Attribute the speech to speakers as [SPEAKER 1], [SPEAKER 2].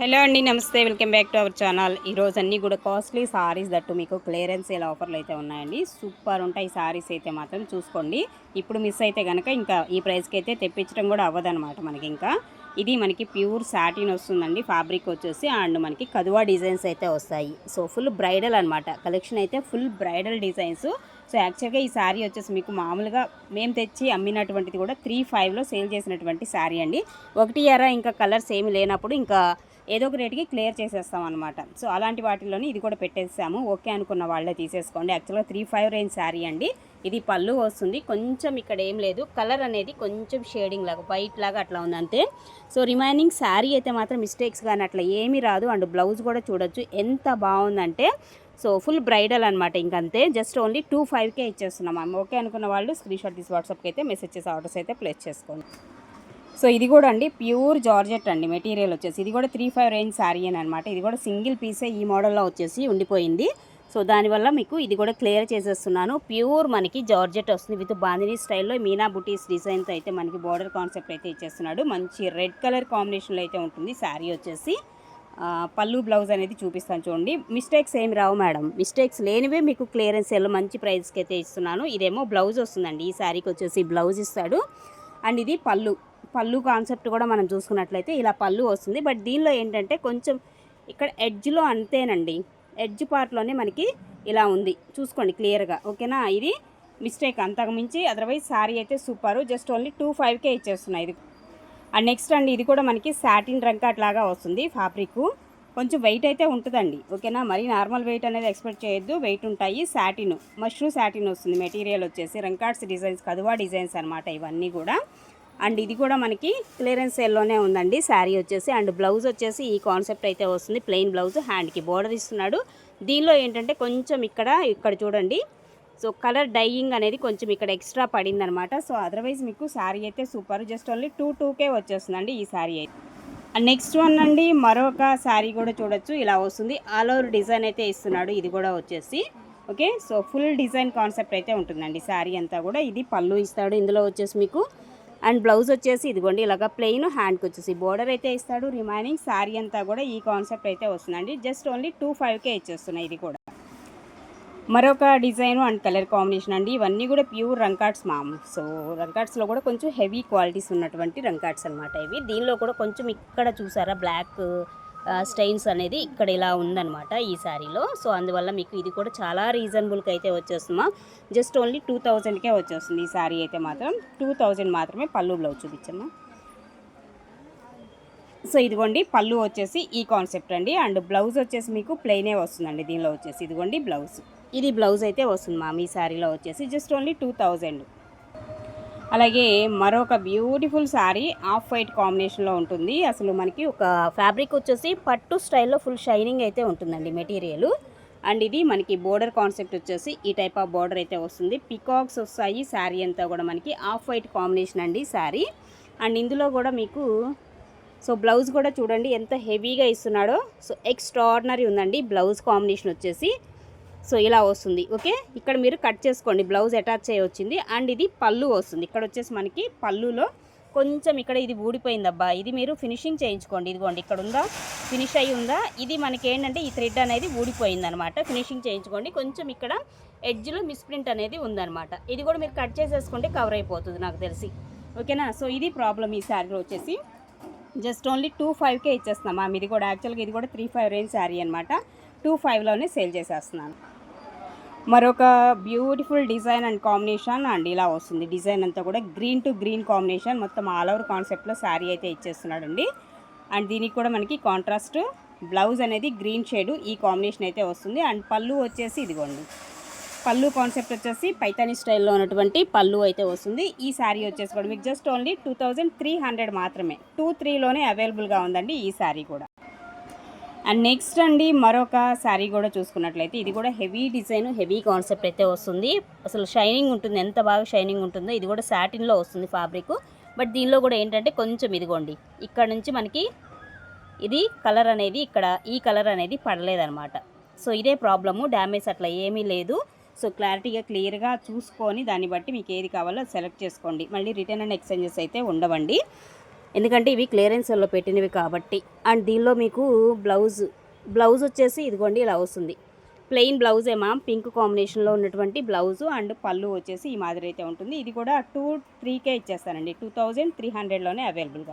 [SPEAKER 1] Hello అండి నమస్తే. Welcome back to our channel. ఈరోజు అన్నీ కూడా కాస్ట్లీ సారీస్ దట్టు మీకు క్లియరెన్స్ సేల్ ఆఫర్లు అయితే ఉన్నాయండి. సూపర్ ఉంటాయి సారీస్ అయితే మాత్రం చూసుకోండి. ఇప్పుడు మిస్ అయితే కనుక ఇంకా ఈ ప్రైస్కి అయితే తెప్పించడం కూడా అవ్వదనమాట మనకి ఇంకా. ఇది మనకి ప్యూర్ సాటిన్ వస్తుందండి. ఫ్యాబ్రిక్ వచ్చేసి అండ్ మనకి కదువా డిజైన్స్ అయితే వస్తాయి. సో ఫుల్ బ్రైడల్ అనమాట కలెక్షన్ అయితే ఫుల్ బ్రైడల్ డిజైన్స్. సో యాక్చువల్గా ఈ శారీ వచ్చేసి మీకు మామూలుగా మేము తెచ్చి అమ్మినటువంటిది కూడా త్రీ ఫైవ్లో సేల్ చేసినటువంటి శారీ అండి. ఒకటి ఎర ఇంకా కలర్స్ ఏమి లేనప్పుడు ఇంకా ఏదో ఒక రేటుకి క్లియర్ చేసేస్తాం అనమాట సో అలాంటి వాటిలోనే ఇది కూడా పెట్టేసాము. ఓకే అనుకున్న వాళ్ళే తీసేసుకోండి. యాక్చువల్గా త్రీ ఫైవ్ రేంజ్ శారీ అండి. ఇది పళ్ళు వస్తుంది. కొంచెం ఇక్కడ ఏం లేదు. కలర్ అనేది కొంచెం షేడింగ్ లాగా వైట్ లాగా అట్లా ఉంది అంతే. సో రిమైనింగ్ శారీ అయితే మాత్రం మిస్టేక్స్ కానీ అట్లా ఏమీ రాదు. అండ్ బ్లౌజ్ కూడా చూడొచ్చు. ఎంత బాగుందంటే సో ఫుల్ బ్రైడల్ అనమాట ఇంకంతే. జస్ట్ ఓన్లీ టూ ఫైవ్కే ఇచ్చేస్తున్నాం ఓకే అనుకున్న వాళ్ళు స్క్రీన్ షాట్ తీసి వాట్సాప్కి అయితే మెసేజ్ చేసి ఆర్డర్స్ అయితే ప్లేస్ చేసుకోండి. సో ఇది కూడా అండి ప్యూర్ జార్జెట్ అండి మెటీరియల్ వచ్చేసి. ఇది కూడా త్రీ ఫైవ్ రేంజ్ శారీ అని అనమాట ఇది కూడా సింగిల్ పీసే ఈ మోడల్లో వచ్చేసి ఉండిపోయింది. సో దానివల్ల మీకు ఇది కూడా క్లియర్ చేసేస్తున్నాను. ప్యూర్ మనకి జార్జెట్ వస్తుంది విత్ బాందినీ స్టైల్లో. మీనా బుటీస్ డిజైన్తో అయితే మనకి బార్డర్ కాన్సెప్ట్ అయితే ఇచ్చేస్తున్నాడు. మంచి రెడ్ కలర్ కాంబినేషన్లో అయితే ఉంటుంది శారీ వచ్చేసి. పళ్ళు బ్లౌజ్ అనేది చూపిస్తాను చూడండి. మిస్టేక్స్ ఏమి రావు మేడం. మిస్టేక్స్ లేనివే మీకు క్లియరెన్స్ సేల్ మంచి ప్రైస్కి అయితే ఇస్తున్నాను. ఇదేమో బ్లౌజ్ వస్తుందండి. ఈ శారీకి వచ్చేసి బ్లౌజ్ ఇస్తాడు. అండ్ ఇది పళ్ళు. పళ్ళు కాన్సెప్ట్ కూడా మనం చూసుకున్నట్లయితే ఇలా పళ్ళు వస్తుంది. బట్ దీనిలో ఏంటంటే కొంచెం ఇక్కడ ఎడ్జ్లో అంతేనండి. ఎడ్జ్ పార్ట్లోనే మనకి ఇలా ఉంది. చూసుకోండి క్లియర్గా. ఓకేనా? ఇది మిస్టేక్. అంతకు మించి అదర్వైజ్ శారీ అయితే సూపర్. జస్ట్ ఓన్లీ టూ ఫైవ్కే ఇచ్చేస్తున్నాయి ఇది. అండ్ నెక్స్ట్ అండి ఇది కూడా మనకి సాటిన్ రంకాట్ లాగా వస్తుంది ఫ్యాబ్రిక్ కొంచెం వెయిట్ అయితే ఉంటుందండి. ఓకేనా? మరి నార్మల్ వెయిట్ అనేది ఎక్స్పెక్ట్ చేయొద్దు. వెయిట్ ఉంటాయి. సాటిన్ మష్రూ సాటిన్ వస్తుంది మెటీరియల్ వచ్చేసి. రంకాట్స్ డిజైన్స్ కదువా డిజైన్స్ అనమాట ఇవన్నీ కూడా. అండ్ ఇది కూడా మనకి క్లియరెన్స్ సేల్లోనే ఉందండి. శారీ వచ్చేసి అండ్ బ్లౌజ్ వచ్చేసి ఈ కాన్సెప్ట్ అయితే వస్తుంది. ప్లెయిన్ బ్లౌజ్ హ్యాండ్కి బోర్డర్ ఇస్తున్నాడు. దీనిలో ఏంటంటే కొంచెం ఇక్కడ ఇక్కడ చూడండి. సో కలర్ డైయింగ్ అనేది కొంచెం ఇక్కడ ఎక్స్ట్రా పడింది అనమాట సో అదర్వైజ్ మీకు శారీ అయితే super. Just only two two K వచ్చేస్తుందండి ఈ శారీ అయితే. అండ్ నెక్స్ట్ వన్ అండి మరొక శారీ కూడా చూడొచ్చు. ఇలా వస్తుంది. ఆల్ ఓవర్ డిజైన్ అయితే ఇస్తున్నాడు. ఇది కూడా వచ్చేసి. Okay? So full design concept అయితే ఉంటుందండి. శారీ అంతా కూడా. ఇది పళ్ళు ఇస్తాడు. ఇందులో వచ్చేసి మీకు అండ్ బ్లౌజ్ వచ్చేసి ఇదిగోండి ఇలాగ ప్లెయిన్ హ్యాండ్కి వచ్చేసి. బోర్డర్ అయితే ఇస్తాడు రిమైనింగ్ శారీ అంతా కూడా ఈ కాన్సెప్ట్ అయితే వస్తుందండి. జస్ట్ ఓన్లీ టూ ఫైవ్కే ఇచ్చేస్తున్నాయి ఇది కూడా. మరొక డిజైన్ అండ్ కలర్ కాంబినేషన్ అండి. ఇవన్నీ కూడా ప్యూర్ రంకాట్స్ మామ్ సో రంకాట్స్లో కూడా కొంచెం హెవీ క్వాలిటీస్ ఉన్నటువంటి రంకాట్స్ అనమాట ఇవి. దీనిలో కూడా కొంచెం ఇక్కడ చూసారా బ్లాక్ స్టైన్స్ అనేది ఇక్కడ ఇలా ఉందనమాట ఈ శారీలో. సో అందువల్ల మీకు ఇది కూడా చాలా రీజనబుల్కి అయితే వచ్చేస్తుందా? జస్ట్ ఓన్లీ టూ థౌజండ్కే వచ్చేస్తుంది ఈ శారీ అయితే మాత్రం. టూ థౌజండ్ మాత్రమే పళ్ళు బ్లౌజ్ చూపించమ్మా. సో ఇదిగోండి పళ్ళు వచ్చేసి ఈ కాన్సెప్ట్ అండి. అండ్ బ్లౌజ్ వచ్చేసి మీకు ప్లెయినే వస్తుందండి. దీనిలో వచ్చేసి ఇదిగోండి బ్లౌజ్. ఇది బ్లౌజ్ అయితే వస్తుంది మా మీ శారీలో వచ్చేసి. Just only two thousand. అలాగే మరొక బ్యూటిఫుల్ శారీ ఆఫ్ వైట్ కాంబినేషన్లో ఉంటుంది. అసలు మనకి ఒక ఫ్యాబ్రిక్ వచ్చేసి పట్టు స్టైల్లో ఫుల్ షైనింగ్ అయితే ఉంటుందండి మెటీరియల్. అండ్ ఇది మనకి బోర్డర్ కాన్సెప్ట్ వచ్చేసి ఈ టైప్ ఆఫ్ బోర్డర్ అయితే వస్తుంది. పికాక్స్ వస్తాయి శారీ అంతా కూడా మనకి ఆఫ్ వైట్ కాంబినేషన్ అండి శారీ అండ్ ఇందులో కూడా మీకు సో బ్లౌజ్ కూడా చూడండి ఎంత హెవీగా ఇస్తున్నాడో. సో ఎక్స్ట్రాడినరీ ఉందండి బ్లౌజ్ కాంబినేషన్ వచ్చేసి. సో ఇలా వస్తుంది ఓకే? ఇక్కడ మీరు కట్ చేసుకోండి బ్లౌజ్ అటాచ్ అయ్యి వచ్చింది అండ్ ఇది పళ్ళు వస్తుంది. ఇక్కడ వచ్చేసి మనకి పళ్ళులో కొంచెం ఇక్కడ ఇది ఊడిపోయిందబ్బా. ఇది మీరు ఫినిషింగ్ చేయించుకోండి ఇదిగోండి ఇక్కడ ఉందా? ఫినిష్ అయ్యి ఉందా? ఇది మనకి ఏంటంటే ఈ థ్రెడ్ అనేది ఊడిపోయిందనమాట. ఫినిషింగ్ చేయించుకోండి. కొంచెం ఇక్కడ ఎడ్జ్లో మిస్ప్రింట్ అనేది ఉందనమాట. ఇది కూడా మీరు కట్ చేసేసుకుంటే కవర్ అయిపోతుంది నాకు తెలిసి ఓకేనా? సో ఇది ప్రాబ్లం ఈ శారీలో వచ్చేసి. జస్ట్ ఓన్లీ టూ ఫైవ్కే ఇచ్చేస్తున్నాం మ్యామ్. ఇది కూడా యాక్చువల్గా ఇది కూడా త్రీ ఫైవ్ రేంజ్ శారీ అనమాట టూ ఫైవ్లోనే సేల్ చేసేస్తున్నాను. మరొక beautiful design and combination and ఇలా వస్తుంది. డిజైన్ అంతా కూడా గ్రీన్ టు గ్రీన్ కాంబినేషన్. మొత్తం ఆల్ ఓవర్ కాన్సెప్ట్లో శారీ అయితే ఇచ్చేస్తున్నాడండి. అండ్ దీనికి కూడా మనకి కాంట్రాస్ట్ బ్లౌజ్ అనేది గ్రీన్ షేడ్ ఈ కాంబినేషన్ అయితే వస్తుంది. అండ్ పళ్ళు వచ్చేసి ఇదిగోండి. పళ్ళు కాన్సెప్ట్ వచ్చేసి పైతానీ స్టైల్లో ఉన్నటువంటి పళ్ళు అయితే వస్తుంది. ఈ శారీ వచ్చేసి కూడా మీకు just only two thousand three hundred మాత్రమే. టూ త్రీలోనే అవైలబుల్గా ఉందండి ఈ శారీ కూడా. అండ్ నెక్స్ట్ అండి మరొక శారీ కూడా చూసుకున్నట్లయితే ఇది కూడా హెవీ డిజైన్ హెవీ కాన్సెప్ట్ అయితే వస్తుంది. అసలు షైనింగ్ ఉంటుంది ఎంత బాగా షైనింగ్ ఉంటుందో ఇది కూడా సాటిన్లో వస్తుంది ఫ్యాబ్రిక్ బట్ దీనిలో కూడా ఏంటంటే కొంచెం ఇదిగోండి ఇక్కడ నుంచి మనకి ఇది కలర్ అనేది ఇక్కడ ఈ కలర్ అనేది పడలేదన్నమాట. సో ఇదే ప్రాబ్లము డ్యామేజ్ అట్లా ఏమీ లేదు. సో క్లారిటీగా క్లియర్గా చూసుకొని దాన్ని బట్టి మీకు ఏది కావాలో సెలెక్ట్ చేసుకోండి. మళ్ళీ రిటర్న్ అండ్ ఎక్స్చేంజెస్ అయితే ఉండవండి. ఎందుకంటే ఇవి క్లియరెన్స్లో పెట్టినవి కాబట్టి. అండ్ దీనిలో మీకు బ్లౌజ్ బ్లౌజ్ వచ్చేసి ఇదిగోండి ఇలా వస్తుంది. ప్లెయిన్ బ్లౌజే మ్యామ్ పింక్ కాంబినేషన్లో ఉన్నటువంటి బ్లౌజ్ అండ్ పళ్ళు వచ్చేసి ఈ మాదిరి అయితే ఉంటుంది. ఇది కూడా టూ త్రీకే ఇచ్చేస్తానండి. టూ థౌజండ్ త్రీ హండ్రెడ్లోనే అవైలబుల్గా